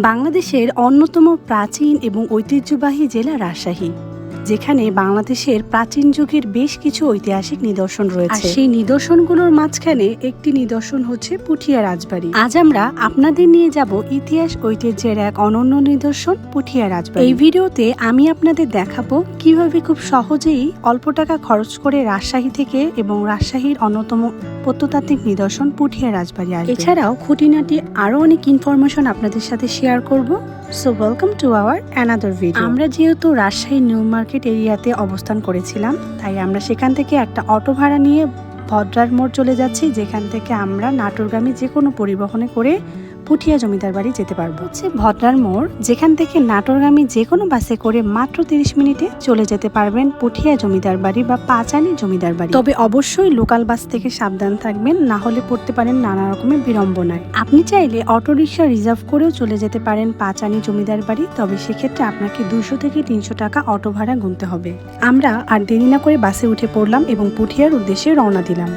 বাংলাদেশের অন্যতম প্রাচীন এবং ঐতিহ্যবাহী জেলা রাজশাহী। যেখানে বাংলাদেশের প্রাচীন যুগের বেশ কিছু ঐতিহাসিক নিদর্শন রয়েছে। সেই নিদর্শনগুলোর মাঝখানে একটি নিদর্শন হচ্ছে পুঠিয়া রাজবাড়ি। আজ আমরা আপনাদের নিয়ে যাব ইতিহাস ঐতিহ্যের এক অনন্য নিদর্শন পুঠিয়া রাজবাড়ি। এই ভিডিওতে আমি আপনাদের দেখাবো কীভাবে খুব সহজেই অল্প টাকা খরচ করে রাজশাহী থেকে এবং রাজশাহীর অন্যতম প্রত্নতাত্ত্বিক নিদর্শন পুঠিয়া রাজবাড়ি আসবে। এছাড়াও খুঁটিনাটি আরও অনেক ইনফরমেশন আপনাদের সাথে শেয়ার করব। So welcome to our another video আমরা যেহেতু রাজশাহী নিউ মার্কেট এরিয়াতে অবস্থান করেছিলাম। তাই আমরা সেখান থেকে একটা অটো ভাড়া নিয়ে ভদ্রার মোড় চলে যাচ্ছি, যেখান থেকে আমরা নাটোরগামী যে কোনো পরিবহনে করে পুঠিয়া জমিদার বাড়ি যেতে পারব। হচ্ছে ভদ্রার মোড়, যেখান থেকে নাটোরগামী যে কোনো বাসে করে মাত্র তিরিশ মিনিটে চলে যেতে পারবেন পুঠিয়া জমিদার বাড়ি বা পাঁচানি জমিদার বাড়ি। তবে অবশ্যই লোকাল বাস থেকে সাবধান থাকবেন, না হলে পড়তে পারেন নানা রকমের বিড়ম্বনায়। আপনি চাইলে অটো রিক্সা রিজার্ভ করেও চলে যেতে পারেন পাঁচানি জমিদার বাড়ি, তবে সেক্ষেত্রে আপনাকে দুশো থেকে তিনশো টাকা অটো ভাড়া গুনতে হবে। আমরা আর দেরি না করে বাসে উঠে পড়লাম এবং পুঠিয়ার উদ্দেশ্যে রওনা দিলাম।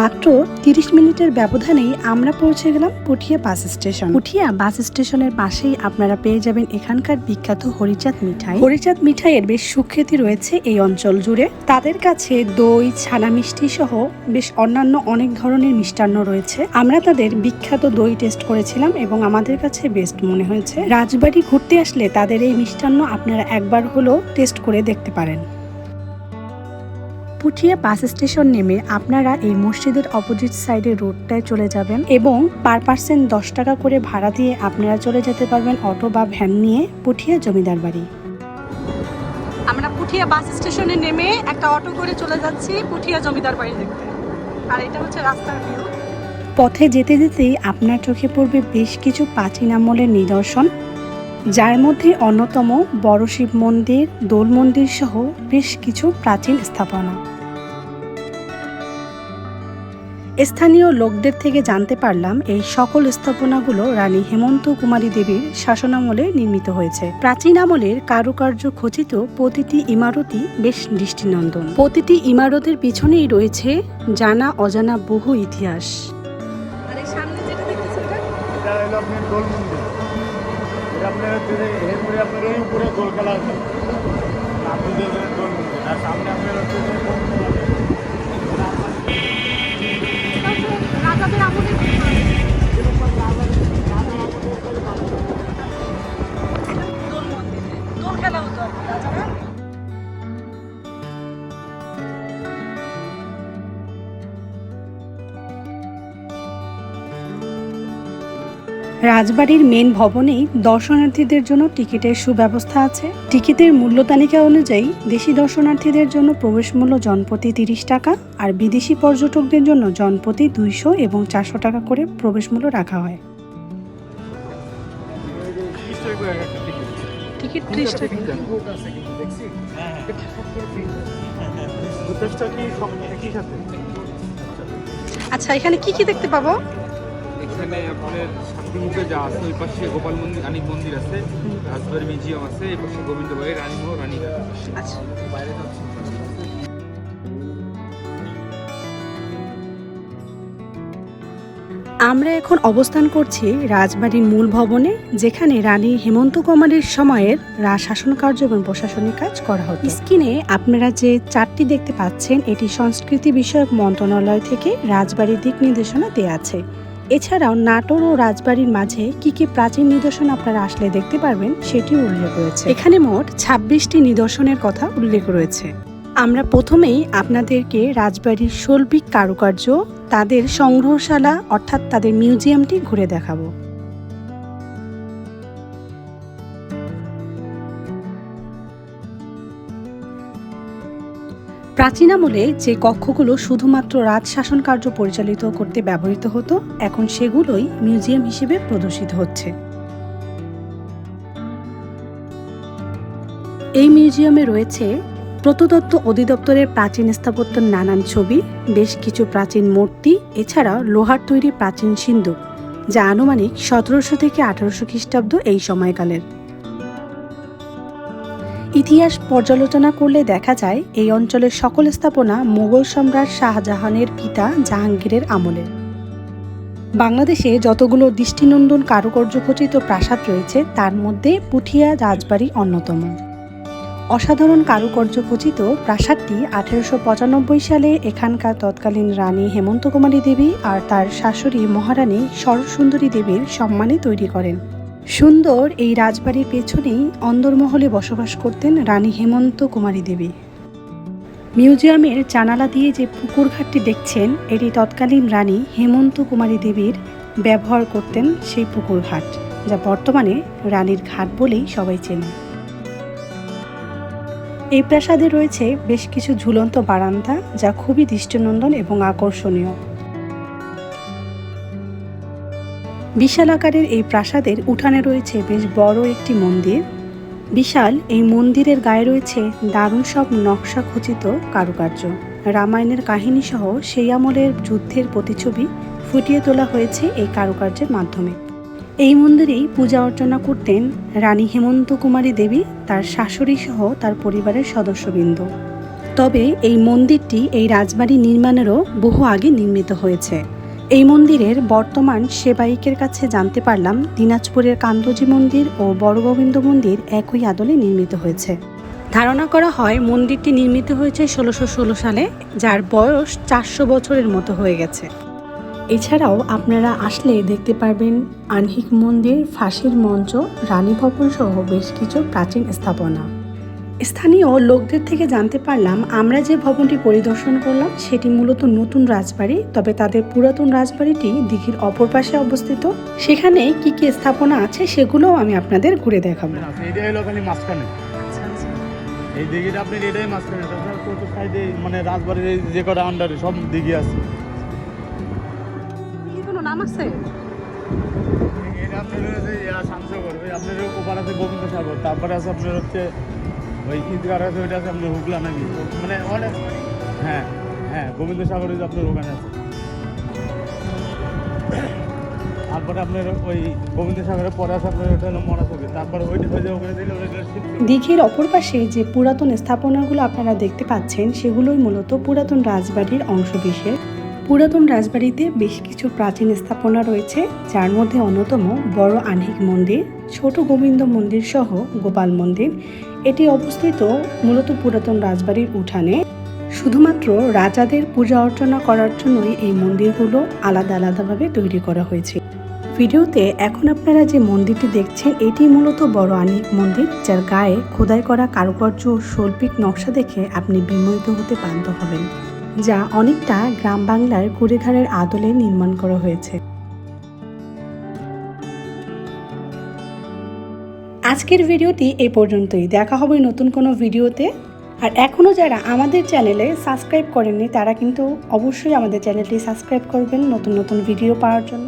মাত্র তিরিশ মিনিটের ব্যবধানেই আমরা পৌঁছে গেলাম Puthia bus station. Puthia bus স্টেশনের পাশেই আপনারা পেয়ে যাবেন এখানকার বিখ্যাত হরিচাঁদ মিঠাই। হরিচাঁদ মিঠাইয়ের বেশ সুখ্যাতি রয়েছে এই অঞ্চল জুড়ে। তাদের কাছে দই ছানা মিষ্টি সহ বেশ অন্যান্য অনেক ধরনের মিষ্টান্ন রয়েছে। আমরা তাদের বিখ্যাত দই টেস্ট করেছিলাম এবং আমাদের কাছে বেস্ট মনে হয়েছে। রাজবাড়ি ঘুরতে আসলে তাদের এই মিষ্টান্ন আপনারা একবার হলেও টেস্ট করে দেখতে পারেন। পুঠিয়া বাস স্টেশন নেমে আপনারা এই মসজিদের অপোজিট সাইডে রোডটায় চলে যাবেন এবং পার পার্সেন্ট দশ টাকা করে ভাড়া দিয়ে আপনারা চলে যেতে পারবেন অটো বা ভ্যান নিয়ে পুঠিয়া জমিদার বাড়ি। আমরা পুঠিয়া বাস স্টেশনে নেমে একটা অটো করে চলে যাচ্ছি পুঠিয়া জমিদার বাড়ি দেখতে। আর এটা হচ্ছে রাস্তার ভিউ পথে যেতে যেতেই আপনার চোখে পড়বে বেশ কিছু প্রাচীন আমলের নিদর্শন যার মধ্যে অন্যতম বড় শিব মন্দির দোল মন্দির সহ বেশ কিছু প্রাচীন স্থাপনা। স্থানীয় লোকদের থেকে জানতে পারলাম এই সকল স্থাপনাগুলো রানী হেমন্ত কুমারী দেবীর শাসনামলে নির্মিত হয়েছে। প্রাচীন আমলের কারুকার্য খচিত প্রতিটি ইমারতই বেশ দৃষ্টিনন্দন। প্রতিটি ইমারতের পিছনেই রয়েছে জানা অজানা বহু ইতিহাস। আর এই সামনে যেটা দেখতেছি এটা? এটা হলো আপনার রাজবাড়ির মেন ভবনেই দর্শনার্থীদের জন্য টিকিটের সুব্যবস্থা আছে টিকিটের মূল্য তালিকা অনুযায়ী দেশি দর্শনার্থীদের জন্য প্রবেশ মূল্য জনপ্রতি তিরিশ টাকা আর বিদেশি পর্যটকদের জন্য জনপ্রতি দুইশো এবং চারশো টাকা করে প্রবেশ মূল্য রাখা হয় টিকিট। ত্রিশ টাকা? আচ্ছা এখানে কি কি দেখতে পাবো এখানে আপনার শান্তিমুখে যা আছে ওই পাশে গোপাল মন্দির রানী মন্দির আছে রাজবাড়ি মিউজিয়াম আছে এই পাশে গোবিন্দবাড়ি রানীমহ রানী আচ্ছা। আমরা এখন অবস্থান করছি রাজবাড়ির মূল ভবনে যেখানে রানী হেমন্ত কুমারীর সময়ের রাজ শাসন কার্য এবং প্রশাসনিক কাজ করা হতো। স্ক্রিনে আপনারা যে চারটি দেখতে পাচ্ছেন এটি সংস্কৃতি বিষয়ক মন্ত্রণালয় থেকে রাজবাড়ির দিক নির্দেশনা দেওয়া আছে। এছাড়াও নাটোর ও রাজবাড়ির মাঝে কি কি প্রাচীন নিদর্শন আপনারা আসলে দেখতে পারবেন সেটি উল্লেখ রয়েছে। এখানে মোট ছাব্বিশটি নিদর্শনের কথা উল্লেখ রয়েছে। আমরা প্রথমেই আপনাদেরকে রাজবাড়ির শৈল্পিক কারুকার্য, তাদের সংগ্রহশালা অর্থাৎ তাদের মিউজিয়ামটি ঘুরে দেখাবো। প্রাচীন আমলে যে কক্ষগুলো শুধুমাত্র রাজ শাসন কার্য পরিচালিত করতে ব্যবহৃত হতো, এখন সেগুলোই মিউজিয়াম হিসেবে প্রদর্শিত হচ্ছে। এই মিউজিয়ামে রয়েছে প্রত্নতত্ত্ব অধিদপ্তরের প্রাচীন স্থাপত্যের নানান ছবি, বেশ কিছু প্রাচীন মূর্তি এছাড়া লোহার তৈরি প্রাচীন সিন্ধুক যা আনুমানিক সতেরোশো থেকে আঠারোশো খ্রিস্টাব্দ এই সময়কালের। ইতিহাস পর্যালোচনা করলে দেখা যায়, এই অঞ্চলের সকল স্থাপনা মোগল সম্রাট শাহজাহানের পিতা জাহাঙ্গীরের আমলের বাংলাদেশে যতগুলো দৃষ্টিনন্দন কারুকার্য খচিত প্রাসাদ রয়েছে, তার মধ্যে পুঠিয়া রাজবাড়ি অন্যতম। অসাধারণ কারুকার্য খচিত প্রাসাদটি আঠেরোশো পঁচানব্বই সালে এখানকার তৎকালীন রানী হেমন্ত কুমারী দেবী আর তার শাশুড়ি মহারানী সরসুন্দরী দেবীর সম্মানে তৈরি করেন। সুন্দর এই রাজবাড়ির পেছনেই অন্দরমহলে বসবাস করতেন রানী হেমন্ত কুমারী দেবী। মিউজিয়ামের জানালা দিয়ে যে পুকুর ঘাটটি দেখছেন, এটি তৎকালীন রানী হেমন্ত কুমারী দেবীর ব্যবহার করতেন সেই পুকুর ঘাট যা বর্তমানে রানীর ঘাট বলেই সবাই চেনে। এই প্রাসাদে রয়েছে বেশ কিছু ঝুলন্ত বারান্দা, যা খুবই দৃষ্টিনন্দন এবং আকর্ষণীয়। বিশাল আকারের এই প্রাসাদের উঠানে রয়েছে বেশ বড় একটি মন্দির। বিশাল এই মন্দিরের গায়ে রয়েছে দারুণ সব নকশা খচিত কারুকার্য। রামায়ণের কাহিনী সহ সেই আমলের যুদ্ধের প্রতিছবি ফুটিয়ে তোলা হয়েছে এই কারুকার্যের মাধ্যমে। এই মন্দিরেই পূজা অর্চনা করতেন রানী হেমন্ত কুমারী দেবী, তার শাশুড়ি সহ তার পরিবারের সদস্যবৃন্দ। তবে এই মন্দিরটি এই রাজবাড়ি নির্মাণেরও বহু আগে নির্মিত হয়েছে। এই মন্দিরের বর্তমান সেবায়িকের কাছে জানতে পারলাম দিনাজপুরের কান্দজি মন্দির ও বড়গোবিন্দ মন্দির একই আদলে নির্মিত হয়েছে। ধারণা করা হয় মন্দিরটি নির্মিত হয়েছে ষোলোশো ষোলো সালে, যার বয়স চারশো বছরের মতো হয়ে গেছে। এছাড়াও আপনারা আসলে দেখতে পারবেন আনহিক মন্দির, ফাঁসির মঞ্চ, রানী ভবন সহ বেশ কিছু প্রাচীন স্থাপনা। স্থানীয় লোকদের থেকে জানতে পারলাম আমরা যে ভবনটি পরিদর্শন করলাম সেটি মূলত নতুন রাজবাড়ি তবে তাদের পুরাতন রাজবাড়িটি দিঘির অপর পাশে অবস্থিত। সেখানে কি কি স্থাপনা আছে সেগুলোও আমি আপনাদের ঘুরে দেখাবো। আচ্ছা এই দিঘিটা আপনার এটাই মাঝখানে সাইডে মানে রাজবাড়ির এই যে কটা আন্ডারে সব দিঘি আছে। কোনো নাম আছে? এটা আপনার হচ্ছে শামসাগর আপনার ওপার আছে গোবিন্দ সাগর তারপরে আছে আপনার হচ্ছে ওই ঈদগার আছে ওইটা আছে আপনার হুগলা নাকি? মানে অনেক হ্যাঁ হ্যাঁ গোবিন্দ সাগর ওই যে আপনার ওখানে আছে। তারপরে আপনার ওই গোবিন্দ সাগরের পরে আছে আপনার ওটা হলো মরাসকি তারপরে ওইটা যায় ওখানে দিলে দিঘির অপর পাশে যে পুরাতন স্থাপনাগুলো আপনারা দেখতে পাচ্ছেন, সেগুলোই মূলত পুরাতন রাজবাড়ির অংশবিশেষ। পুরাতন রাজবাড়িতে বেশ কিছু প্রাচীন স্থাপনা রয়েছে, যার মধ্যে অন্যতম বড় আহ্নিক মন্দির, ছোট গোবিন্দ মন্দির সহ গোপাল মন্দির। এটি অবস্থিত মূলত পুরাতন রাজবাড়ির উঠানে। শুধুমাত্র রাজাদের পূজা অর্চনা করার জন্যই এই মন্দিরগুলো আলাদা আলাদাভাবে তৈরি করা হয়েছে। ভিডিওতে এখন আপনারা যে মন্দিরটি দেখছেন, এটি মূলত বড় আনিক মন্দির, যার গায়ে খোদাই করা কারুকার্য ও শৈল্পিক নকশা দেখে আপনি বিমোহিত হতে বাধ্য হবেন, যা অনেকটা গ্রাম বাংলার কুড়েঘাড়ের আদলে নির্মাণ করা হয়েছে। আজকের ভিডিওটি এ পর্যন্তই। দেখা হবে নতুন কোনো ভিডিওতে। আর এখনও যারা আমাদের চ্যানেলে সাবস্ক্রাইব করেননি, তারা কিন্তু অবশ্যই আমাদের চ্যানেলটি সাবস্ক্রাইব করবেন নতুন নতুন ভিডিও পাওয়ার জন্য।